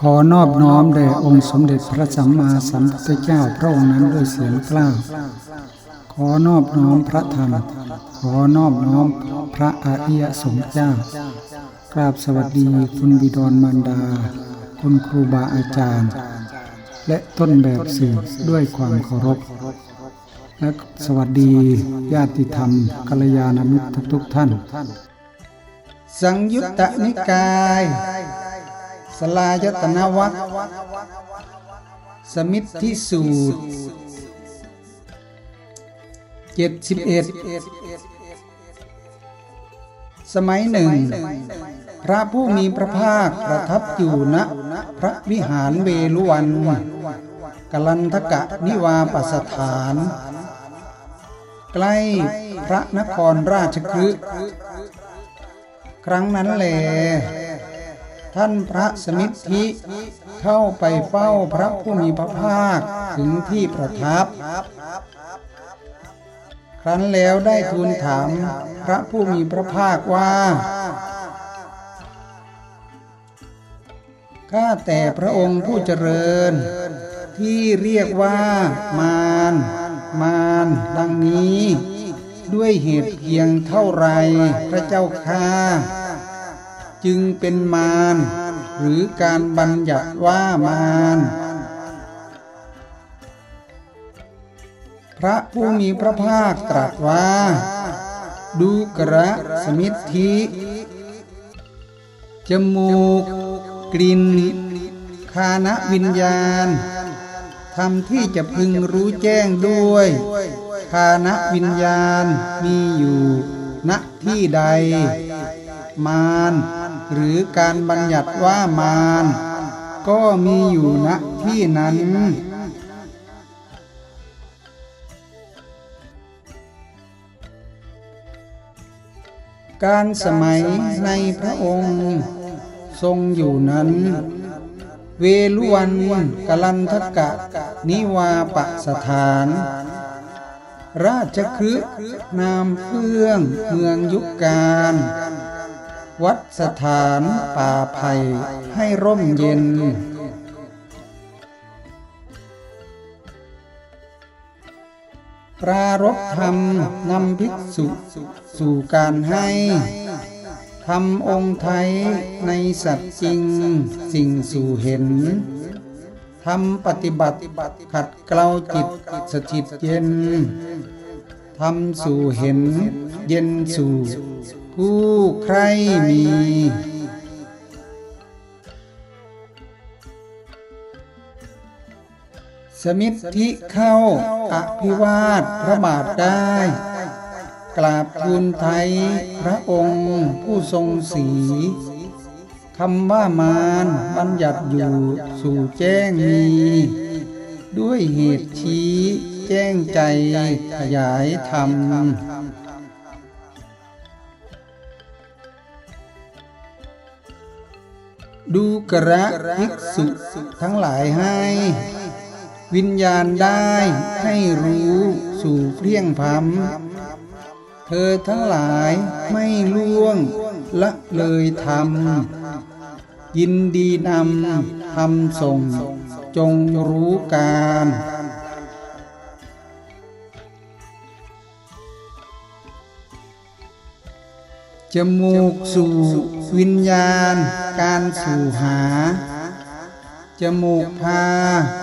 ขอนอบน้อมแด่องค์สมเด็จพระสัมมาสัมพุทธเจ้าพระองค์นั้นด้วยเสียงกล้าวขอนอบน้อมพระธรรม ขอนอบน้อมพระอริยสงฆ์เจ้า กราบสวัสดีคุณบิดรมารดา คุณครูบาอาจารย์ และต้นแบบสื่อด้วยความเคารพ และสวัสดีญาติธรรมกัลยาณมิตรทุกท่าน สังยุตตนิกาย สลายตนวัคสมิทธิสูตรเจ็ดสิบเอ็ดสมัยหนึ่ง พระผู้มีพระภาคประทับอยู่ณพระวิหารเวลุวันกลันทกะนิวาปสถาน ใกล้พระนครราชคฤห์ครั้งนั้นแล ท่านพระสมิทธิเข้าไปเฝ้าพระผู้มีพระภาคถึงที่ประทับ ครั้นแล้วได้ทูลถามพระผู้มีพระภาคว่าข้าแต่พระองค์ผู้เจริญ ที่เรียกว่ามาร มารดังนี้ ด้วยเหตุเพียงเท่าไรพระเจ้าข้า จึงเป็นมารหรือการบัญญัติว่ามารพระผู้มีพระภาคตรัสว่า ดูกระสมิทธิจมูก กลิ่นคานะวิญญาณทำที่จะพึงรู้แจ้งด้วยคานะวิญญาณมีอยู่ณที่ใด มาร หรือการบัญญัติว่ามารก็มีอยู่ณที่นั้น การสมัยในพระองค์ทรงอยู่นั้น เวลุวันกลันทกะ นิวาปสถาน ราชคฤห์นามเฟื่องเมืองยุคการ วัดสถานป่าไผ่ให้ร่มเย็น ปรารบธรรมนำภิกษุสู่การให้ทำองค์ไทยในสัตว์จริงสิ่งสู่เห็นทำปฏิบัติขัดเกลาจิตสถิตเย็น ทำสู่เห็นเย็นสู่ผู้ใครมีสมิทธิเข้าอภิวาทพระบาทได้ กราบทูลไทยพระองค์ผู้ทรงสีคำว่ามารบัญญัติอยู่สู่แจ้งมี ด้วยเหตุชี้ แจ้งใจขยายธรรมดูกระภิกษุทั้งหลายให้ วิญญาณได้ให้รู้สู่เพลียงพำเธอทั้งหลายไม่ล่วงละเลยทำยินดีนำทำส่งจงรู้การ จมูกสู่วิญญาณ การสู่หา จมูกพา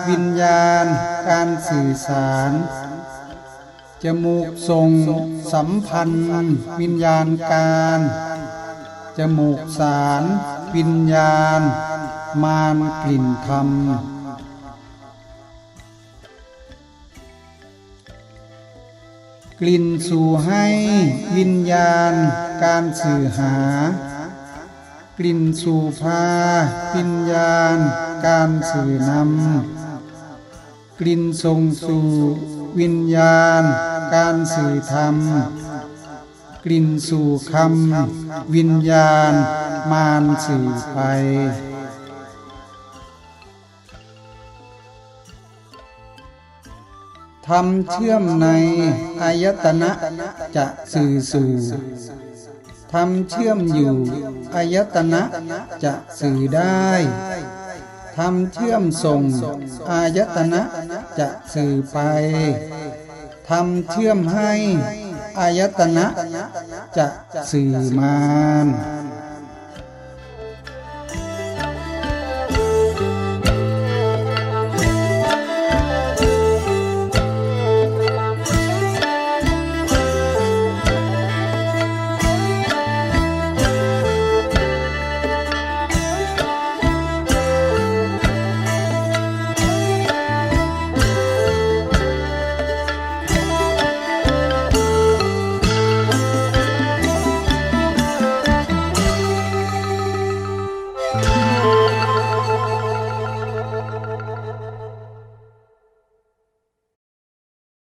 วิญญาณ การสื่อสาร จมูกส่งสัมพันธ์ วิญญาณการ จมูกสาร วิญญาณ มานกลิ่นธรรม กลิ่นสู่ให้วิญญาณ การสื่อหา กลิ่นสู่พาวิญญาณ การสื่อนำกลิ่นส่งสู่วิญญาณ การสื่อธรรม กลิ่นสู่คำวิญญาณ มานสื่อไป ทำเชื่อมในอายตนะจะสื่อสู่ทำเชื่อมอยู่อายตนะจะสื่อได้ทำเชื่อมส่งอายตนะจะสื่อไปทำเชื่อมให้อายตนะจะสื่อมาน